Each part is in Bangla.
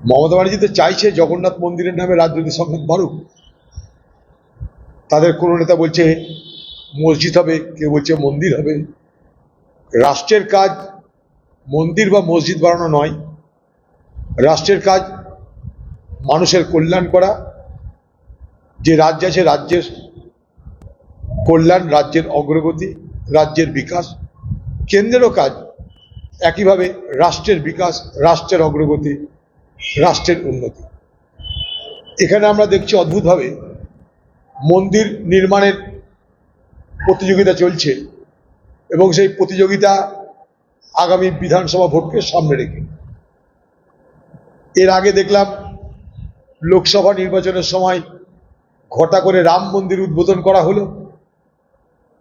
মমতা ব্যানার্জি তো চাইছে জগন্নাথ মন্দিরের নামে রাজনৈতিক সংঘাত বাড়ুক। তাদের কোনো নেতা বলছে মসজিদ হবে, কেউ বলছে মন্দির হবে। রাষ্ট্রের কাজ মন্দির বা মসজিদ বানানো নয়। রাষ্ট্রের কাজ মানুষের কল্যাণ করা। যে রাজ্য আছে রাজ্যের কল্যাণ, রাজ্যের অগ্রগতি, রাজ্যের বিকাশ, কেন্দ্রেরও কাজ। একইভাবে রাষ্ট্রের বিকাশ, রাষ্ট্রের অগ্রগতি রাষ্ট্রের উন্নতি। এখানে আমরা দেখছি অদ্ভুতভাবে মন্দির নির্মাণের প্রতিযোগিতা চলছে এবং সেই প্রতিযোগিতা আগামী বিধানসভা ভোটকে সামনে রেখে। এর আগে দেখলাম লোকসভা নির্বাচনের সময় ঘটা করে রাম মন্দির উদ্বোধন করা হলো।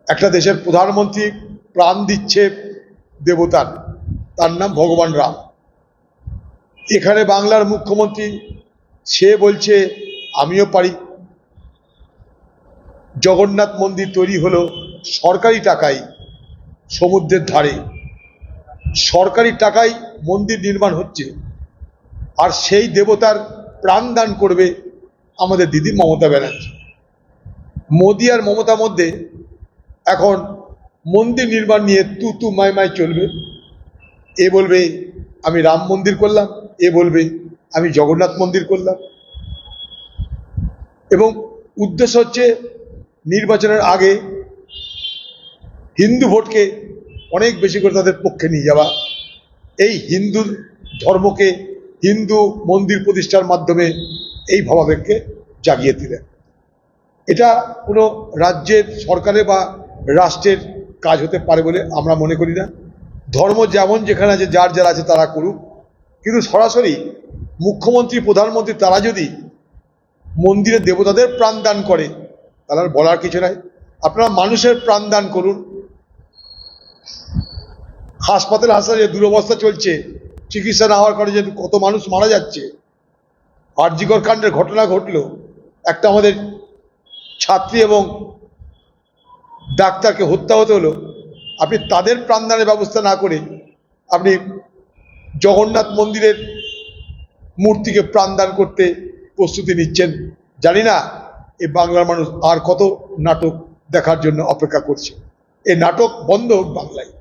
একটা দেশের প্রধানমন্ত্রী প্রাণ দিচ্ছে দেবতার, তার নাম ভগবান রাম। এখানে বাংলার মুখ্যমন্ত্রী, সে বলছে, আমিও পারি। জগন্নাথ মন্দির তৈরি হলো সরকারি টাকায় সমুদ্রের ধারে। সরকারি টাকায় মন্দির নির্মাণ হচ্ছে, আর সেই দেবতার প্রাণ দান করবে আমাদের দিদি মমতা ব্যানার্জি। মোদি আর মমতা মধ্যে এখন মন্দির নির্মাণ নিয়ে তু তু মাই মাই চলবে। এ বলবে, আমি রাম মন্দির করলাম। এ বলবে, আমি জগন্নাথ মন্দির করলাম। এবং উদ্দেশ্য হচ্ছে নির্বাচনের আগে হিন্দু ভোটকে অনেক বেশি করে তাদের পক্ষে নিয়ে যাওয়া। এই হিন্দু ধর্মকে হিন্দু মন্দির প্রতিষ্ঠার মাধ্যমে এই ভাবাবেগকে জাগিয়ে দিলেন। এটা কোনো রাজ্যের সরকারের বা রাষ্ট্রের কাজ হতে পারে বলে আমরা মনে করি না। ধর্ম যেমন যেখানে আছে, যার যার আছে তারা করুক। কিন্তু সরাসরি মুখ্যমন্ত্রী, প্রধানমন্ত্রী তারা যদি মন্দিরের দেবতাদের প্রাণ দান করে, তাহলে বলার কিছু নাই। আপনারা মানুষের প্রাণ দান করুন। হাসপাতালে হাসপাতালে দুরবস্থা চলছে, চিকিৎসা না হওয়ার কারণে যে কত মানুষ মারা যাচ্ছে, আরজিকর কাণ্ডের ঘটনা ঘটলো। একটা আমাদের ছাত্রী এবং ডাক্তারকে হত্যা হতে হলো। আপনি তাদের প্রাণদানের ব্যবস্থা না করে আপনি জগন্নাথ মন্দিরের মূর্তিকে প্রাণদান করতে প্রস্তুতি নিচ্ছেন। জানি না এ বাংলার মানুষ আর কত নাটক দেখার জন্য অপেক্ষা করছে। এ নাটক বন্ধ বাংলায়।